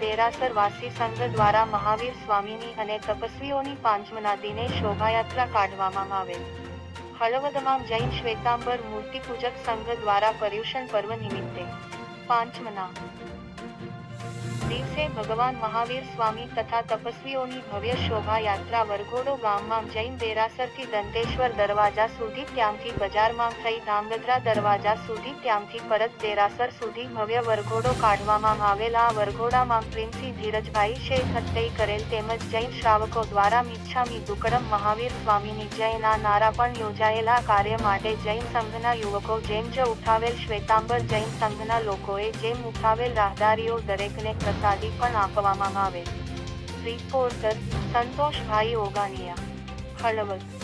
દેરાસર વાસી સંઘ દ્વારા મહાવીર સ્વામીની અને તપસ્વીઓની પાંચમના દિને શોભાયાત્રા કાઢવામાં આવેલ. હળવદમાં જૈન શ્વેતાંબર મૂર્તિપૂજક સંઘ દ્વારા પર્યુષણ પર્વ નિમિત્તે પાંચમના દિવસે ભગવાન મહાવીર સ્વામી તથા તપસ્વીઓની ભવ્ય શોભાયાત્રા વરઘોડો ગામમાં જૈન દેરાસરથી દંતેશ્વર દરવાજા સુધી ત્યાંથી બજારમાં થઈ ધામગધરા દરવાજા સુધી ત્યાંથી પરત દેરાસર સુધી ભવ્ય વરઘોડો કાઢવામાં આવેલા વરઘોડામાં પ્રિન્સી ધીરજભાઈ શેખ હત્તઈ કરેલ તેમજ જૈન શ્રાવકો દ્વારા મિચ્છામી દુકડમ મહાવીર સ્વામીની જયના નારા પણ યોજાયેલા કાર્ય માટે જૈન સંઘના યુવકો જેમ જ ઉઠાવેલ શ્વેતાંબર જૈન સંઘના લોકોએ જેમ ઉઠાવેલ રાહદારીઓ દરેકને પ્રસાદી પણ આપવામાં આવે. રિપોર્ટર સંતોષભાઈ ઓગાનિયા હળવદ.